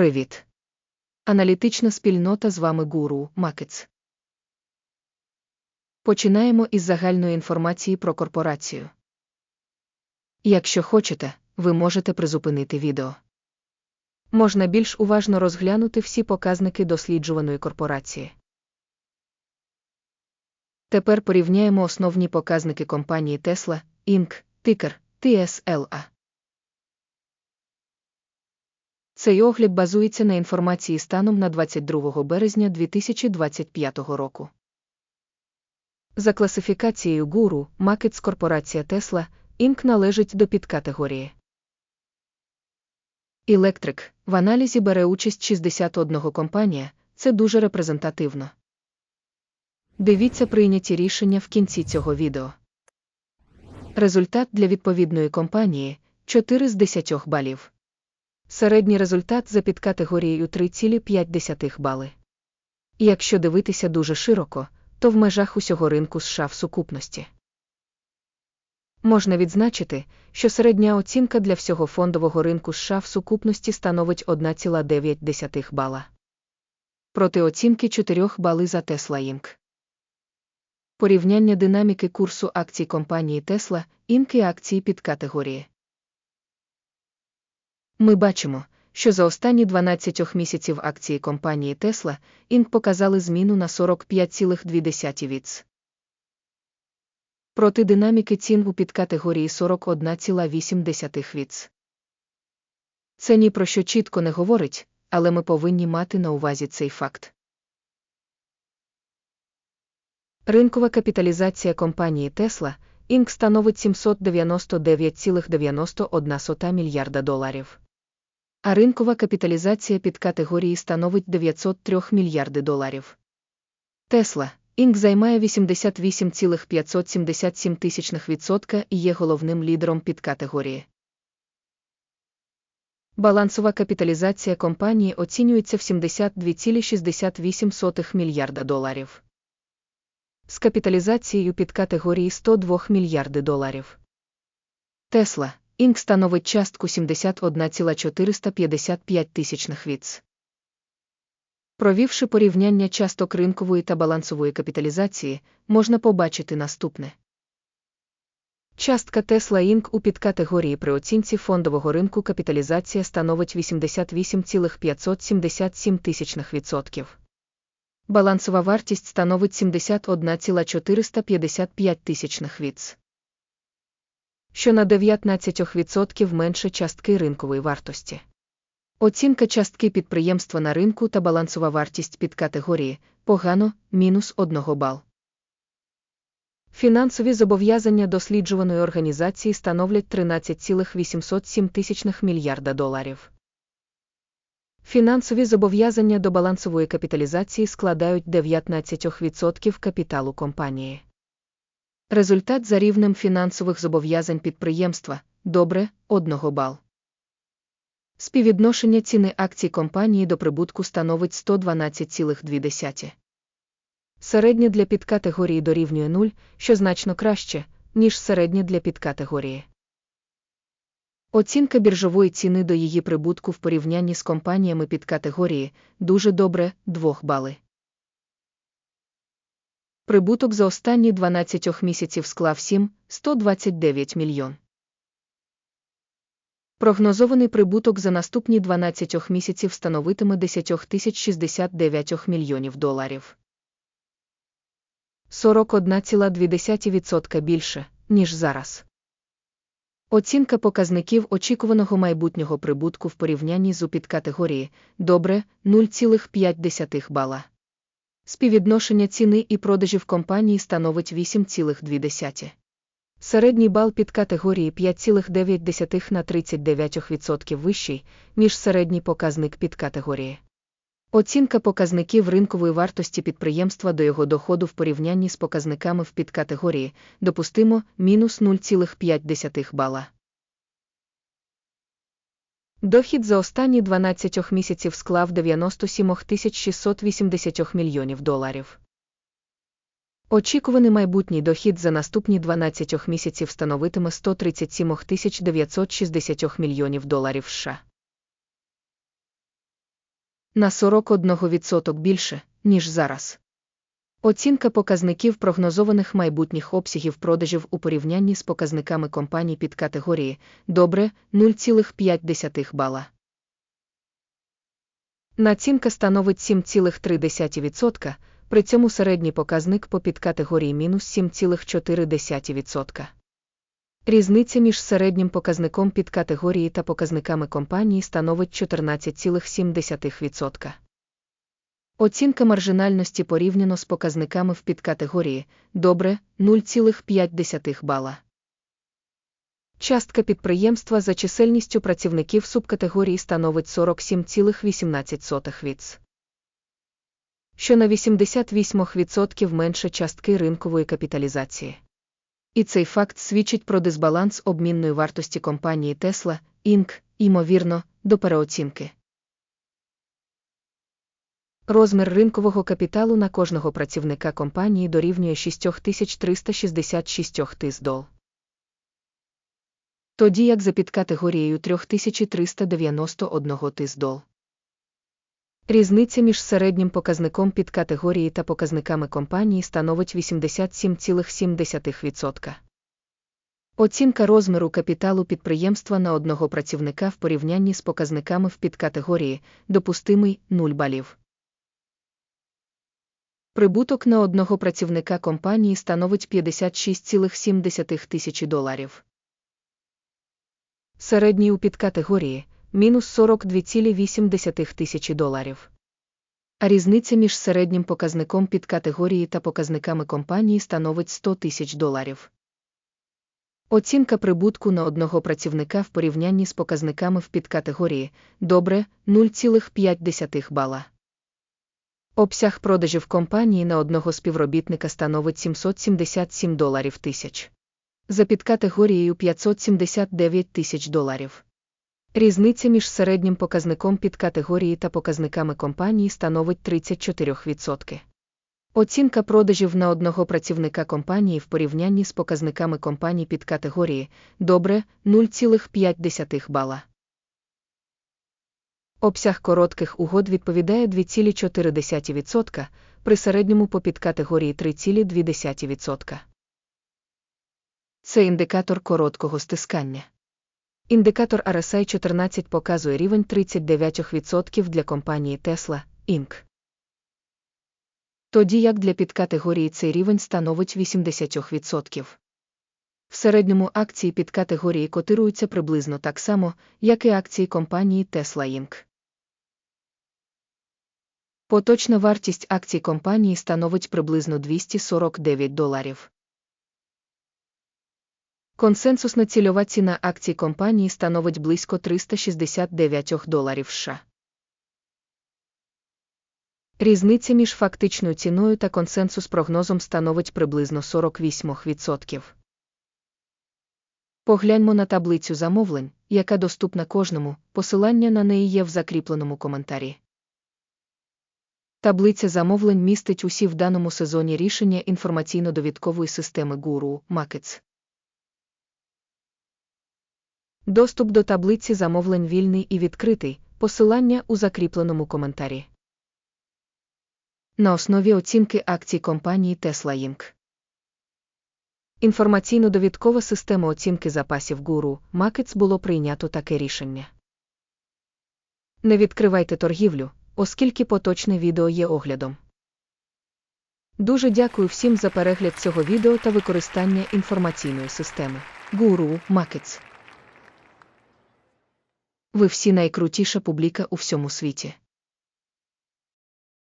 Привіт! Аналітична спільнота з вами Гуру Макетс. Починаємо із загальної інформації про корпорацію. Якщо хочете, ви можете призупинити відео. Можна більш уважно розглянути всі показники досліджуваної корпорації. Тепер порівняємо основні показники компанії Tesla, Inc., тикер TSLA. Цей огляд базується на інформації станом на 22 березня 2025 року. За класифікацією гуру, Макетс корпорація Tesla, Inc. належить до підкатегорії. Електрик в аналізі бере участь 61 компанія, це дуже репрезентативно. Дивіться прийняті рішення в кінці цього відео. Результат для відповідної компанії 4 з 10 балів. Середній результат за підкатегорією 3,5 бали. Якщо дивитися дуже широко, то в межах усього ринку США в сукупності. Можна відзначити, що середня оцінка для всього фондового ринку США в сукупності становить 1,9 бала. Проти оцінки 4 бали за Tesla Inc. Порівняння динаміки курсу акцій компанії Tesla, Inc. і акції під категорії. Ми бачимо, що за останні 12 місяців акції компанії Tesla Inc. показали зміну на 45,2 віц. Проти динаміки цін у підкатегорії 41,8 віц. Це ні про що чітко не говорить, але ми повинні мати на увазі цей факт. Ринкова капіталізація компанії Tesla Inc. становить 799,91 мільярда доларів. А ринкова капіталізація під категорії становить 903 мільярди доларів. Tesla Inc. займає 88,577% і є головним лідером під категорії. Балансова капіталізація компанії оцінюється в 72,68 мільярда доларів з капіталізацією під категорії 102 мільярди доларів. Тесла Інк становить частку 71,455 тисячних віц. Провівши порівняння часток ринкової та балансової капіталізації, можна побачити наступне. Частка Tesla Inc. у підкатегорії при оцінці фондового ринку капіталізація становить 88,577 тисячних відсотків балансова вартість становить 71,455 тисячних віц. Що на 19% менше частки ринкової вартості. Оцінка частки підприємства на ринку та балансова вартість під категорії погано мінус 1 бал. Фінансові зобов'язання досліджуваної організації становлять 13,807 тисячних мільярда доларів. Фінансові зобов'язання до балансової капіталізації складають 19% капіталу компанії. Результат за рівнем фінансових зобов'язань підприємства добре 1 бал. Співвідношення ціни акцій компанії до прибутку становить 112,2. Середнє для підкатегорії дорівнює 0, що значно краще, ніж середнє для підкатегорії. Оцінка біржової ціни до її прибутку в порівнянні з компаніями під категорії дуже добре 2 бали. Прибуток за останні 12 місяців склав 7 129 мільйон. Прогнозований прибуток за наступні 12 місяців становитиме 10 069 мільйонів доларів. 41,2% більше, ніж зараз. Оцінка показників очікуваного майбутнього прибутку в порівнянні з підкатегорії добре 0,5 бала. Співвідношення ціни і продажів компанії становить 8,2. Середній бал під категорії 5,9 на 39% вищий, ніж середній показник під категорії. Оцінка показників ринкової вартості підприємства до його доходу в порівнянні з показниками в підкатегорії допустимо мінус 0,5 бала. Дохід за останні 12 місяців склав 97 680 мільйонів доларів. Очікуваний майбутній дохід за наступні 12 місяців становитиме 137 960 мільйонів доларів США. На 41% більше, ніж зараз. Оцінка показників прогнозованих майбутніх обсягів продажів у порівнянні з показниками компаній під категорії добре 0,5 бала. Націнка становить 7,3%, при цьому середній показник по підкатегорії мінус 7,4%. Різниця між середнім показником підкатегорії та показниками компанії становить 14,7%. Оцінка маржинальності порівняно з показниками в підкатегорії добре 0,5 бала. Частка підприємства за чисельністю працівників субкатегорії становить 47,18 віц. Що на 88% менше частки ринкової капіталізації. І цей факт свідчить про дисбаланс обмінної вартості компанії Tesla, Inc., ймовірно, до переоцінки. Розмір ринкового капіталу на кожного працівника компанії дорівнює 6366 тис. Тоді як за підкатегорією 3391 тис дол. Різниця між середнім показником підкатегорії та показниками компанії становить 87,7%. Оцінка розміру капіталу підприємства на одного працівника в порівнянні з показниками в підкатегорії допустимий 0 балів. Прибуток на одного працівника компанії становить 56,7 тисячі доларів. Середній у підкатегорії мінус 42,8 тисячі доларів. А різниця між середнім показником підкатегорії та показниками компанії становить 100 тисяч доларів. Оцінка прибутку на одного працівника в порівнянні з показниками в підкатегорії добре 0,5 бала. Обсяг продажів компанії на одного співробітника становить 777 доларів тисяч. За підкатегорією 579 тисяч доларів. Різниця між середнім показником підкатегорії та показниками компанії становить 34%. Оцінка продажів на одного працівника компанії в порівнянні з показниками компаній під категорії добре 0,5 бала. Обсяг коротких угод відповідає 2,4%, при середньому по підкатегорії 3,2%. Це індикатор короткого стискання. Індикатор RSI 14 показує рівень 39% для компанії Tesla, Inc. Тоді як для підкатегорії цей рівень становить 80%. В середньому акції підкатегорії котируються приблизно так само, як і акції компанії Tesla Inc. Поточна вартість акцій компанії становить приблизно 249 доларів. Консенсусна цільова ціна акцій компанії становить близько 369 доларів США. Різниця між фактичною ціною та консенсус прогнозом становить приблизно 48%. Погляньмо на таблицю замовлень, яка доступна кожному, посилання на неї є в закріпленому коментарі. Таблиця замовлень містить усі в даному сезоні рішення інформаційно-довідкової системи Guru Markets. Доступ до таблиці замовлень вільний і відкритий, посилання у закріпленому коментарі. На основі оцінки акцій компанії Tesla Inc. Інформаційно-довідкова система оцінки запасів Guru Markets було прийнято таке рішення. Не відкривайте торгівлю, оскільки поточне відео є оглядом. Дуже дякую всім за перегляд цього відео та використання інформаційної системи Гуру Макетс. Ви всі найкрутіша публіка у всьому світі.